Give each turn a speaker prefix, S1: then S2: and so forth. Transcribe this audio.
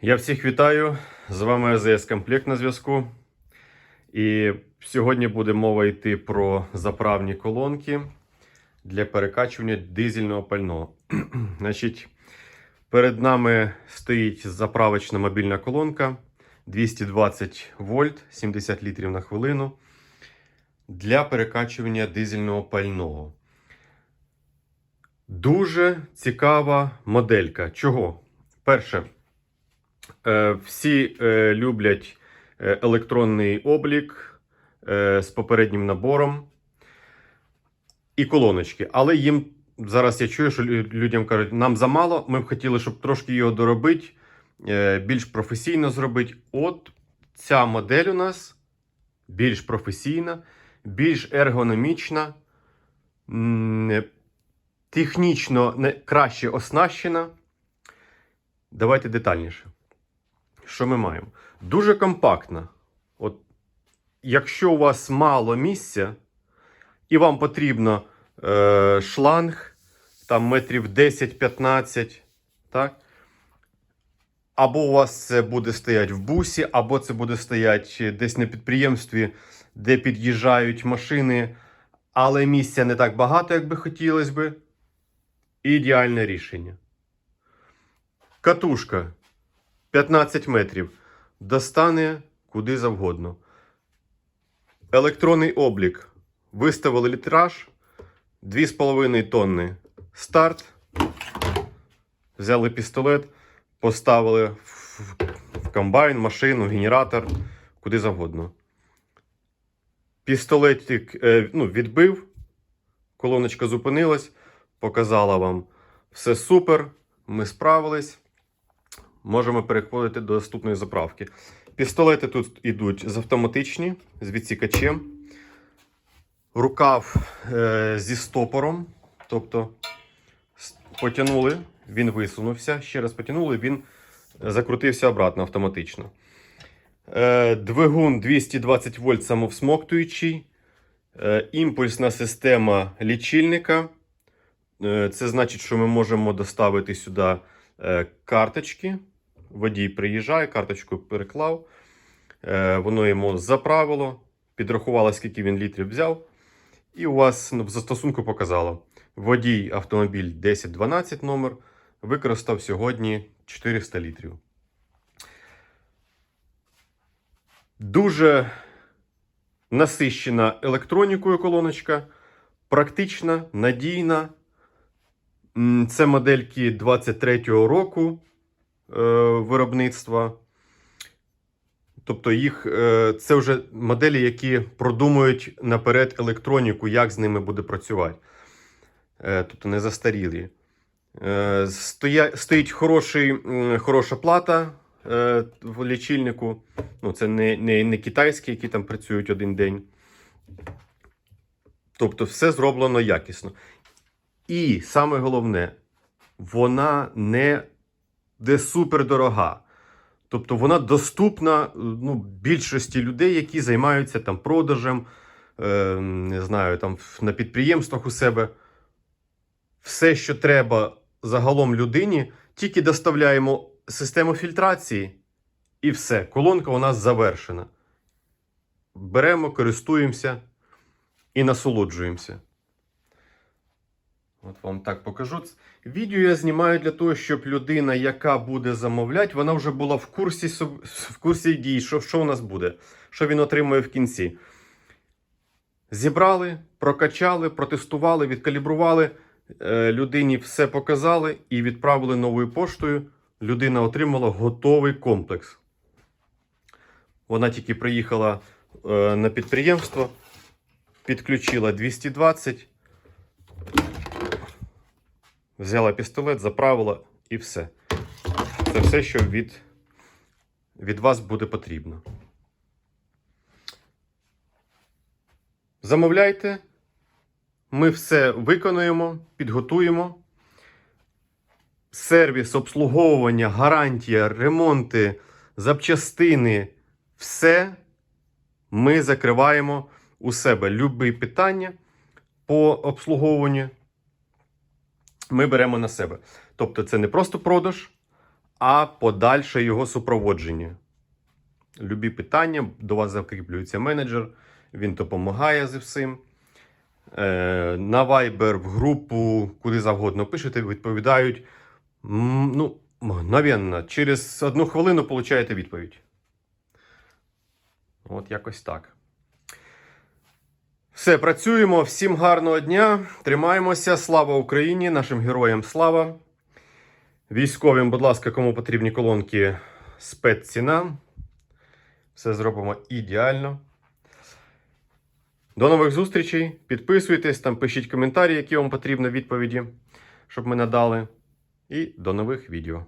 S1: Я всіх вітаю. З вами АЗС Комплект на зв'язку. І сьогодні буде мова йти про заправні колонки для перекачування дизельного пального. Значить, перед нами стоїть заправочна мобільна колонка 220 вольт, 70 літрів на хвилину для перекачування дизельного пального. Дуже цікава моделька. Чого? Перше, всі е, люблять е, електронний облік е, з попереднім набором і колоночки. Але їм зараз я чую, що людям кажуть, нам замало. Ми б хотіли, щоб трошки його доробити, е, більш професійно зробити. От ця модель у нас більш професійна, більш ергономічна, технічно краще оснащена. Давайте детальніше. Що ми маємо? Дуже компактна. От, якщо у вас мало місця, і вам потрібно е, шланг там метрів 10-15, так? Або у вас це буде стояти в бусі, або це буде стояти десь на підприємстві, де під'їжджають машини, але місця не так багато, як би хотілося би. Ідеальне рішення. Катушка 15 метрів. Достане куди завгодно. Електронний облік. Виставили літраж 2,5 тонни. Старт. Взяли пістолет, поставили в комбайн, машину, генератор, куди завгодно. Пістолетик е, ну, відбив, колоночка зупинилась, показала вам все супер. Ми справились. Можемо переходити до наступної заправки. Пістолети тут йдуть з автоматичні, з відсікачем. Рукав е, зі стопором. Тобто потягнули, він висунувся. Ще раз потягнули, він закрутився обратно автоматично. Е, двигун 220 вольт самовсмоктуючий. Е, імпульсна система лічильника. Е, Це значить, що ми можемо доставити сюди е, карточки. Водій приїжджає, карточку переклав. Е, Воно йому заправило, підрахувало, скільки він літрів взяв. І у вас ну, в застосунку показало. Водій автомобіль 1012 номер використав сьогодні 400 літрів. Дуже насищена електронікою колоночка, практична, надійна. Це модельки 23-го року виробництва. Тобто їх, е, це вже моделі, які продумують наперед електроніку, як з ними буде працювати. Е, тобто не застарілі. Е, стоїть хороший, хороша плата е, в лічильнику. Ну, це не, не, не китайські, які там працюють один день. Тобто, все зроблено якісно. І саме головне, вона не де супер дорога. Тобто вона доступна ну, більшості людей, які займаються там продажем, е, не знаю, там на підприємствах у себе. Все, що треба загалом людині, тільки доставляємо систему фільтрації, і все. Колонка у нас завершена. Беремо, користуємося і насолоджуємося. От вам так покажу. Відео я знімаю для того, щоб людина, яка буде замовляти, вона вже була в курсі, в курсі дій, що, що у нас буде, що він отримує в кінці. Зібрали, прокачали, протестували, відкалібрували. е, Людині все показали і відправили новою поштою. Людина отримала готовий комплекс. Вона тільки приїхала е, на підприємство, підключила 220. Взяла пістолет, заправила і все. Це все, що від, від вас буде потрібно. Замовляйте. Ми все виконуємо, підготуємо. Сервіс, обслуговування, гарантія, ремонти, запчастини все ми закриваємо у себе. Любі питання по обслуговуванню ми беремо на себе. Тобто, це не просто продаж, а подальше його супроводження. Любі питання, до вас закріплюється менеджер, він допомагає зі всім. Е, на Viber, в групу, куди завгодно пишете, відповідають. Ну, мгновенно, через одну хвилину получаєте відповідь. От якось так. Все, працюємо. Всім гарного дня. Тримаємося. Слава Україні! Нашим героям слава. Військовим, будь ласка, кому потрібні колонки, спецціна. Все зробимо ідеально. До нових зустрічей. Підписуйтесь, там пишіть коментарі, які вам потрібні відповіді, щоб ми надали. І до нових відео.